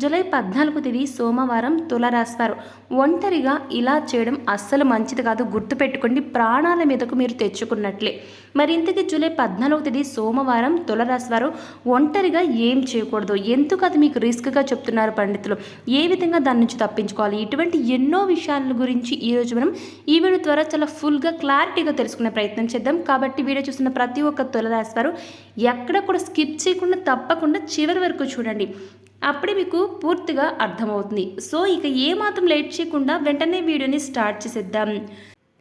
July పద్నాలుగు తేదీ సోమవారం తులరాశివారు ఒంటరిగా ఇలా చేయడం అస్సలు మంచిది కాదు. గుర్తుపెట్టుకోండి ప్రాణాల మీదకు మీరు తెచ్చుకున్నట్లే. మరి ఇంతకీ జూలై పద్నాలుగు తేదీ సోమవారం తులరాశివారు ఒంటరిగా ఏం చేయకూడదు? ఎందుకు అది మీకు రిస్క్గా చెప్తున్నారు పండితులు? ఏ విధంగా దాని నుంచి తప్పించుకోవాలి? ఇటువంటి ఎన్నో విషయాల గురించి ఈరోజు మనం ఈ వీడియో ద్వారా చాలా ఫుల్గా క్లారిటీగా తెలుసుకునే ప్రయత్నం చేద్దాం. కాబట్టి వీడియో చూస్తున్న ప్రతి ఒక్క తులరాశివారు ఎక్కడ కూడా స్కిప్ చేయకుండా తప్పకుండా చివరి వరకు చూడండి. అప్పుడే మీకు పూర్తిగా అర్థమవుతుంది. సో ఇక ఏమాత్రం లేట్ చేయకుండా వెంటనే వీడియోని స్టార్ట్ చేసేద్దాం.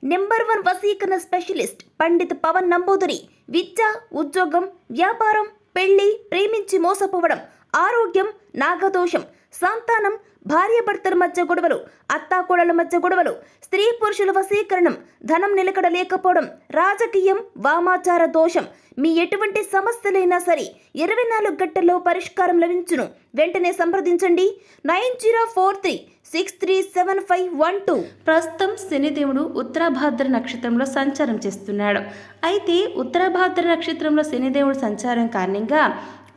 నెంబర్ వన్ వసీకరణ స్పెషలిస్ట్ పండిత్ పవన్ నంబూదురి. విద్య ఉద్యోగం వ్యాపారం పెళ్ళి ప్రేమించి మోసపోవడం ఆరోగ్యం నాగదోషం. సంతానం భార్యాభర్తల మధ్య గొడవలు అత్తాకోడల మధ్య గొడవలు స్త్రీ పురుషుల వశీకరణం ధనం నిలకడ లేకపోవడం రాజకీయం వామాచార దోషం. మీ ఎటువంటి సమస్యలైనా సరే ఇరవై నాలుగు గంటల్లో పరిష్కారం లభించును. వెంటనే సంప్రదించండి. Nine zero four three six three seven five one two. ప్రస్తుతం శనిదేవుడు ఉత్తరాభాద్ర నక్షత్రంలో సంచారం చేస్తున్నాడు. అయితే ఉత్తరాభాద్ర నక్షత్రంలో శనిదేవుడు సంచారం కారణంగా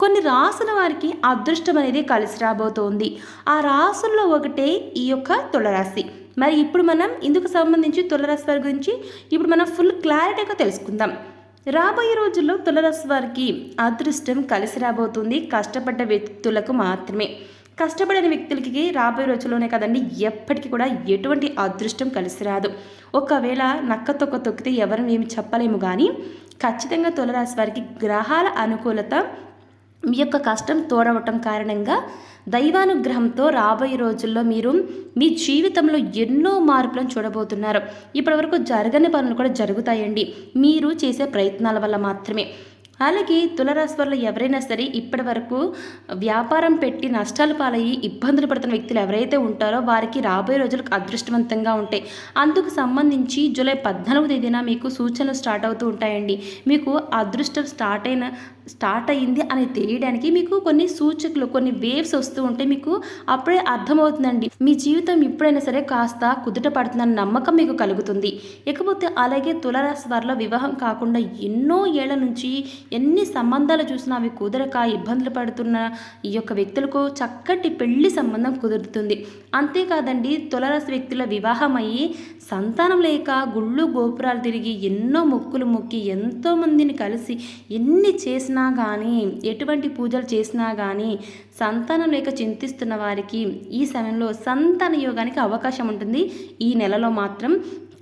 కొన్ని రాసుల వారికి అదృష్టం అనేది కలిసి రాబోతోంది. ఆ రాసుల్లో ఒకటే ఈ యొక్క తులరాశి. మరి ఇప్పుడు మనం ఇందుకు సంబంధించి తులరాశి వారి గురించి ఇప్పుడు మనం ఫుల్ క్లారిటీగా తెలుసుకుందాం. రాబోయే రోజుల్లో తులరాశి వారికి అదృష్టం కలిసి రాబోతుంది. కష్టపడ్డ వ్యక్తులకు మాత్రమే. కష్టపడిన వ్యక్తులకి రాబోయే రోజుల్లోనే కదండి ఎప్పటికీ కూడా ఎటువంటి అదృష్టం కలిసి రాదు. ఒకవేళ నక్క తొక్క తొక్కితే ఎవరు ఏమి చెప్పలేము కానీ ఖచ్చితంగా తులరాశి వారికి గ్రహాల అనుకూలత మీ యొక్క కష్టం తోడవటం కారణంగా దైవానుగ్రహంతో రాబోయే రోజుల్లో మీరు మీ జీవితంలో ఎన్నో మార్పులను చూడబోతున్నారు. ఇప్పటివరకు జరగని పనులు కూడా జరుగుతాయండి. మీరు చేసే ప్రయత్నాల వల్ల మాత్రమే. అలాగే తులరాశి వల్ల ఎవరైనా సరే ఇప్పటి వరకు వ్యాపారం పెట్టి నష్టాలు పాలయ్యి ఇబ్బందులు పడుతున్న వ్యక్తులు ఎవరైతే ఉంటారో వారికి రాబోయే రోజులకు అదృష్టవంతంగా ఉంటాయి అందుకు సంబంధించి జూలై పద్నాలుగు తేదీన మీకు సూచనలు స్టార్ట్ అవుతూ ఉంటాయండి. మీకు అదృష్టం స్టార్ట్ అయిన స్టార్ట్ అయింది అని తెలియడానికి మీకు కొన్ని సూచకులు కొన్ని వేవ్స్ వస్తూ ఉంటే మీకు అప్పుడే అర్థమవుతుందండి. మీ జీవితం ఇప్పుడైనా సరే కాస్త కుదుట పడుతుందన్న నమ్మకం మీకు కలుగుతుంది. ఇకపోతే అలాగే తులరాశి వారిలో వివాహం కాకుండా ఎన్నో ఏళ్ళ నుంచి ఎన్ని సంబంధాలు చూసినా అవి కుదరక ఇబ్బందులు పడుతున్న ఈ యొక్క వ్యక్తులకు చక్కటి పెళ్ళి సంబంధం కుదురుతుంది. అంతేకాదండి తులరాశి వ్యక్తుల వివాహం అయ్యి సంతానం లేక గుళ్ళు గోపురాలు తిరిగి ఎన్నో మొక్కులు మొక్కి ఎంతో మందిని కలిసి ఎన్ని చేసిన కానీ ఎటువంటి పూజలు చేసినా కానీ సంతానం లేక చింతిస్తున్న వారికి ఈ సమయంలో సంతాన యోగానికి అవకాశం ఉంటుంది. ఈ నెలలో మాత్రం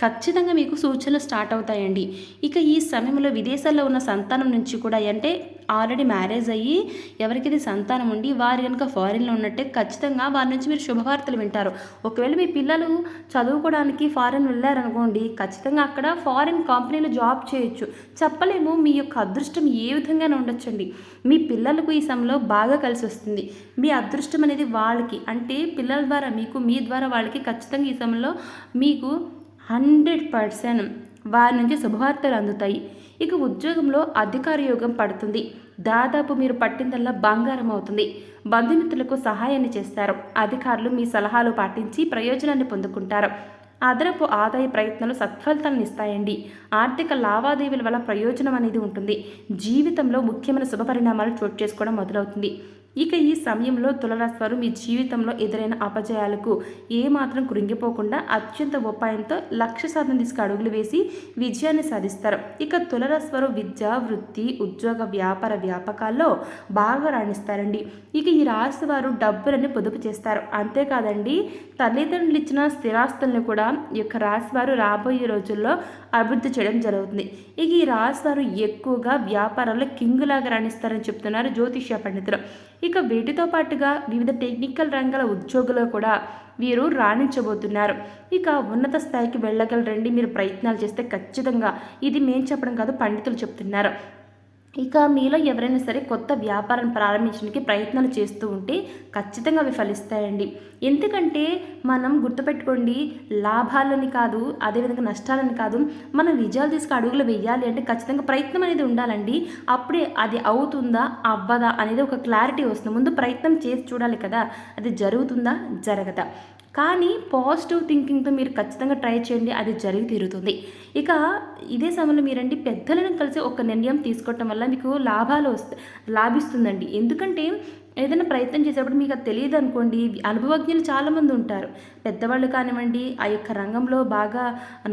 ఖచ్చితంగా మీకు సూచనలు స్టార్ట్ అవుతాయండి. ఇక ఈ సమయంలో విదేశాల్లో ఉన్న సంతానం నుంచి కూడా అంటే ఆల్రెడీ మ్యారేజ్ అయ్యి ఎవరికైతే సంతానం ఉండి వారు కనుక ఫారిన్లో ఉన్నట్టే ఖచ్చితంగా వారి నుంచి మీరు శుభవార్తలు వింటారు. ఒకవేళ మీ పిల్లలు చదువుకోవడానికి ఫారిన్ వెళ్ళారనుకోండి ఖచ్చితంగా అక్కడ ఫారిన్ కంపెనీలో జాబ్ చేయొచ్చు. చెప్పలేము మీ యొక్క అదృష్టం ఏ విధంగానే ఉండొచ్చండి. మీ పిల్లలకు ఈ సమయంలో బాగా కలిసి వస్తుంది. మీ అదృష్టం అనేది వాళ్ళకి అంటే పిల్లల ద్వారా మీకు మీ ద్వారా వాళ్ళకి ఖచ్చితంగా ఈ సమయంలో మీకు హండ్రెడ్ పర్సెంట్ వారి నుంచి శుభవార్తలు అందుతాయి. ఇక ఉద్యోగంలో అధికార యోగం పడుతుంది. దాదాపు మీరు పట్టిందల్లా బంగారం అవుతుంది. బంధుమిత్రులకు సహాయాన్ని చేస్తారు. అధికారులు మీ సలహాలు పాటించి ప్రయోజనాన్ని పొందుకుంటారు. అదనపు ఆదాయ ప్రయత్నాలు సత్ఫలితాలను ఇస్తాయండి. ఆర్థిక లావాదేవీల వల్ల ప్రయోజనం అనేది ఉంటుంది. జీవితంలో ముఖ్యమైన శుభ పరిణామాలు చోటు చేసుకోవడం మొదలవుతుంది. ఇక ఈ సమయంలో తులరాశి వారు మీ జీవితంలో ఎదురైన అపజయాలకు ఏమాత్రం కృంగిపోకుండా అత్యంత ఉపాయంతో లక్ష్య సాధన తీసుకు అడుగులు వేసి విజయాన్ని సాధిస్తారు. ఇక తులరాశి వారు విద్య వృత్తి ఉద్యోగ వ్యాపార వ్యాపకాల్లో బాగా రాణిస్తారండి. ఇక ఈ రాశి వారు డబ్బులని పొదుపు చేస్తారు. అంతేకాదండి తల్లిదండ్రులు ఇచ్చిన స్థిరాస్తులను కూడా ఈ యొక్క రాశి వారు రాబోయే రోజుల్లో అభివృద్ధి చేయడం జరుగుతుంది. ఇక ఈ రాశి వారు ఎక్కువగా వ్యాపారాల్లో కింగులాగా రాణిస్తారని చెప్తున్నారు జ్యోతిష్య పండితులు. ఇక వీటితో పాటుగా వివిధ టెక్నికల్ రంగాల ఉద్యోగులు కూడా వీరు రాణించబోతున్నారు. ఇక ఉన్నత స్థాయికి వెళ్ళగలరండి మీరు ప్రయత్నాలు చేస్తే ఖచ్చితంగా. ఇది మేము చెప్పడం కాదు పండితులు చెప్తున్నారు. ఇక మీలో ఎవరైనా సరే కొత్త వ్యాపారం ప్రారంభించడానికి ప్రయత్నాలు చేస్తూ ఉంటే ఖచ్చితంగా అవి ఫలిస్తాయండి. ఎందుకంటే మనం గుర్తుపెట్టుకోండి లాభాలని కాదు అదేవిధంగా నష్టాలని కాదు మనం విజయాలు తీసుకు అడుగులు వేయాలి అంటే ఖచ్చితంగా ప్రయత్నం అనేది ఉండాలండి. అప్పుడే అది అవుతుందా అవ్వదా అనేది ఒక క్లారిటీ వస్తుంది. ముందు ప్రయత్నం చేసి చూడాలి కదా అది జరుగుతుందా జరగదా. కానీ పాజిటివ్ థింకింగ్తో మీరు ఖచ్చితంగా ట్రై చేయండి అది జరిగి తీరుతుంది. ఇక ఇదే సమయంలో మీరండి పెద్దలను కలిసి ఒక నిర్ణయం తీసుకోవటం వల్ల మీకు లాభాలు వస్తాయి లాభిస్తుందండి. ఎందుకంటే ఏదైనా ప్రయత్నం చేసేటప్పుడు మీకు అది తెలియదు అనుకోండి. అనుభవజ్ఞులు చాలామంది ఉంటారు. పెద్దవాళ్ళు కానివ్వండి ఆ యొక్క రంగంలో బాగా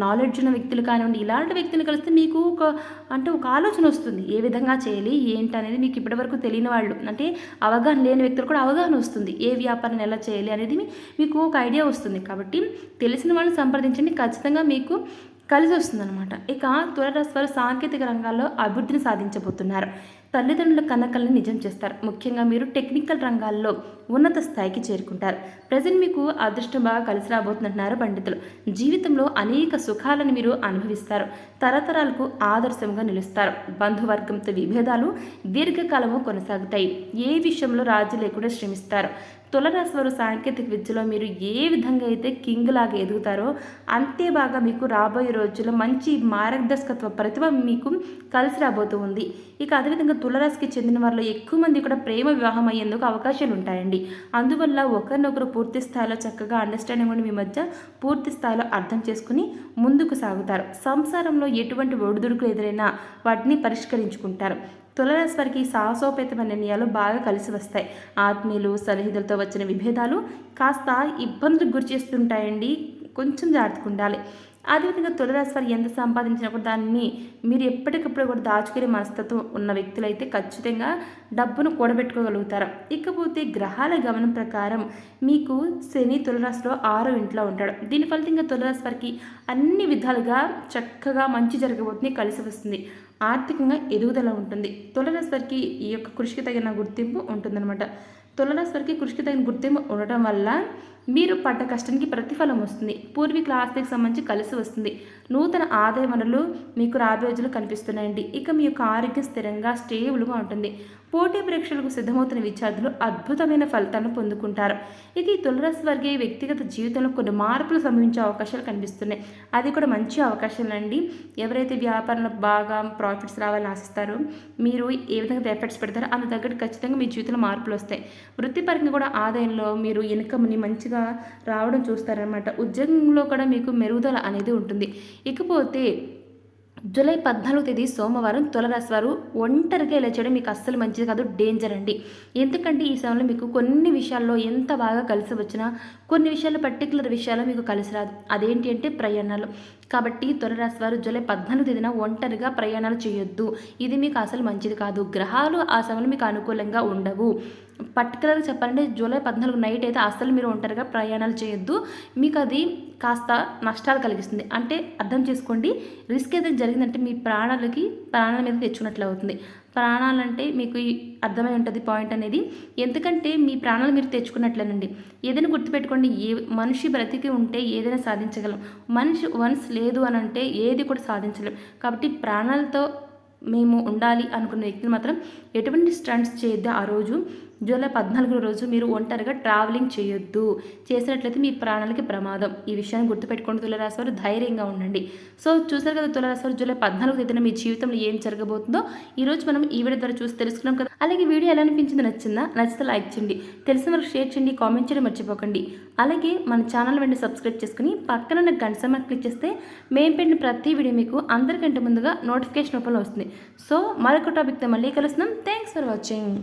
నాలెడ్జ్ ఉన్న వ్యక్తులు కానివ్వండి ఇలాంటి వ్యక్తులు కలిస్తే మీకు ఒక అంటే ఒక ఆలోచన వస్తుంది. ఏ విధంగా చేయాలి ఏంటి అనేది మీకు ఇప్పటివరకు తెలియని వాళ్ళు అంటే అవగాహన లేని వ్యక్తులు కూడా అవగాహన వస్తుంది. ఏ వ్యాపారాన్ని ఎలా చేయాలి అనేది మీకు ఒక ఐడియా వస్తుంది. కాబట్టి తెలిసిన వాళ్ళని సంప్రదించండి. ఖచ్చితంగా మీకు కలిసి వస్తుందన్నమాట. ఇక తులరాశి వారు సాంకేతిక రంగాల్లో అభివృద్ధిని సాధించబోతున్నారు. తల్లిదండ్రుల కనకల్ని నిజం చేస్తారు. ముఖ్యంగా మీరు టెక్నికల్ రంగాల్లో ఉన్నత స్థాయికి చేరుకుంటారు. ప్రజెంట్ మీకు అదృష్టం బాగా కలిసి రాబోతున్నారు పండితులు. జీవితంలో అనేక సుఖాలను మీరు అనుభవిస్తారు. తరతరాలకు ఆదర్శంగా నిలుస్తారు. బంధువర్గంతో విభేదాలు దీర్ఘకాలము కొనసాగుతాయి. ఏ విషయంలో రాజు లేకుండా శ్రమిస్తారు. తులరాశి వారు సాంకేతిక విద్యలో మీరు ఏ విధంగా అయితే కింగ్ లాగా ఎదుగుతారో అంతే బాగా మీకు రాబోయే రోజుల్లో మంచి మార్గదర్శకత్వ ప్రతిభ మీకు కలిసి రాబోతూ ఉంది. ఇక అదేవిధంగా తులరాశికి చెందిన వారిలో ఎక్కువ మంది కూడా ప్రేమ వివాహం అయ్యేందుకు అవకాశాలు ఉంటాయండి. అందువల్ల ఒకరినొకరు పూర్తి స్థాయిలో చక్కగా అండర్స్టాండింగ్ ఉండి మీ మధ్య పూర్తి స్థాయిలో అర్థం చేసుకుని ముందుకు సాగుతారు. సంసారంలో ఎటువంటి ఒడిదుడుకులు ఎదురైనా వాటిని పరిష్కరించుకుంటారు. తులరాశి వారికి సాహసోపేతమైన నిర్ణయాలు బాగా కలిసి వస్తాయి. ఆత్మీయులు సన్నిహితులతో వచ్చిన విభేదాలు కాస్త ఇబ్బందులకు గురి చేస్తుంటాయండి. కొంచెం జాగ్రత్తగా ఉండాలి. అదేవిధంగా తులరాశి వారు ఎంత సంపాదించినా కూడా దాన్ని మీరు ఎప్పటికప్పుడు కూడా దాచుకునే మనస్తత్వం ఉన్న వ్యక్తులైతే ఖచ్చితంగా డబ్బును కూడబెట్టుకోగలుగుతారు. ఇకపోతే గ్రహాల గమనం ప్రకారం మీకు శని తులరాశిలో ఆరో ఇంట్లో ఉంటాడు. దీని ఫలితంగా తులరాశి వారికి అన్ని విధాలుగా చక్కగా మంచి జరగబోతుంది కలిసి వస్తుంది. ఆర్థికంగా ఎదుగుదల ఉంటుంది. తులరాశి వారికి ఈ యొక్క కృషికి తగిన గుర్తింపు ఉంటుందన్నమాట. తులరాశి వారికి కృషికి తగిన గుర్తింపు ఉండటం వల్ల మీరు పడ్డ కష్టానికి ప్రతిఫలం వస్తుంది. పూర్వీకుల ఆస్తికి సంబంధించి కలిసి వస్తుంది. నూతన ఆదాయ వనరులు మీకు రాబోయే రోజులు కనిపిస్తున్నాయండి. ఇక మీ యొక్క ఆరోగ్యం స్థిరంగా స్టేబుల్గా ఉంటుంది. పోటీ పరీక్షలకు సిద్ధమవుతున్న విద్యార్థులు అద్భుతమైన ఫలితాలను పొందుకుంటారు. ఇక ఈ తులరాశి వ్యక్తిగత జీవితంలో కొన్ని మార్పులు సంభవించే అవకాశాలు కనిపిస్తున్నాయి. అది కూడా మంచి అవకాశాలు అండి. ఎవరైతే వ్యాపారంలో బాగా ప్రాఫిట్స్ రావాలని ఆశిస్తారో మీరు ఏ విధంగా ఎఫర్ట్స్ పెడతారో అందుకు తగ్గట్టు ఖచ్చితంగా మీ జీవితంలో మార్పులు వస్తాయి. వృత్తిపరంగా కూడా ఆదాయంలో మీరు ఇన్కమ్ని మంచిగా రావడం చూస్తారనమాట ఉద్యోగంలో కూడా మీకు మెరుగుదల అనేది ఉంటుంది. ఇకపోతే జూలై పద్నాలుగు తేదీ సోమవారం తులరాశి వారు ఒంటరిగా ఇలా చేయడం మీకు అస్సలు మంచిది కాదు డేంజర్ అండి. ఎందుకంటే ఈ సమయంలో మీకు కొన్ని విషయాల్లో ఎంత బాగా కలిసి వచ్చినా కొన్ని విషయాల్లో పర్టికులర్ విషయాల్లో మీకు కలిసి రాదు. అదేంటి అంటే ప్రయాణాలు. కాబట్టి తులరాశి వారు జూలై పద్నాలుగు తేదీన ఒంటరిగా ప్రయాణాలు చేయొద్దు. ఇది మీకు అసలు మంచిది కాదు. గ్రహాలు ఆ సమయంలో మీకు అనుకూలంగా ఉండవు. పర్టికులర్గా చెప్పాలంటే జూలై పద్నాలుగు నైట్ అయితే అస్సలు మీరు ఒంటరిగా ప్రయాణాలు చేయొద్దు. మీకు అది కాస్త నష్టాలు కలిగిస్తుంది. అంటే అర్థం చేసుకోండి. రిస్క్ ఏదైనా జరిగిందంటే మీ ప్రాణాలకి ప్రాణాల మీద తెచ్చుకున్నట్లు అవుతుంది. ప్రాణాలంటే మీకు అర్థమై ఉంటుంది పాయింట్ అనేది. ఎందుకంటే మీ ప్రాణాలు మీరు తెచ్చుకున్నట్లేనండి. ఏదైనా గుర్తుపెట్టుకోండి. ఏ మనిషి బ్రతికి ఉంటే ఏదైనా సాధించగలం. మనిషి వన్స్ లేదు అని అంటే ఏది కూడా సాధించలేం. కాబట్టి ప్రాణాలతో మేము ఉండాలి అనుకున్న వ్యక్తులు మాత్రం ఎటువంటి స్టంట్స్ చేయొద్దు ఆ రోజు. జూలై పద్నాలుగు రోజు మీరు ఒంటరిగా ట్రావెలింగ్ చేయొద్దు. చేసినట్లయితే మీ ప్రాణాలకి ప్రమాదం. ఈ విషయాన్ని గుర్తుపెట్టుకోండి తులరాశివారు ధైర్యంగా ఉండండి. సో చూసారు కదా తులరాశివారు జూలై పద్నాలుగు తేదీన మీ జీవితంలో ఏం జరగబోతుందో ఈ రోజు మనం ఈ వీడియో ద్వారా చూసి తెలుసుకున్నాం కదా. అలాగే వీడియో ఎలా అనిపించింది నచ్చిందా? నచ్చితే లైక్ చేయండి. తెలిసిన వరకు షేర్ చేయండి కామెంట్ చేయడం మర్చిపోకండి. అలాగే మన ఛానల్ వెంటనే సబ్స్క్రైబ్ చేసుకుని పక్కన ఉన్న గంట సమయం క్లిక్ చేస్తే మేము పెట్టిన ప్రతి వీడియో మీకు అందరికంటే ముందుగా నోటిఫికేషన్ రూపంలో వస్తుంది. సో మరొక టాపిక్తో మళ్ళీ కలుస్తున్నాం. Thanks for watching.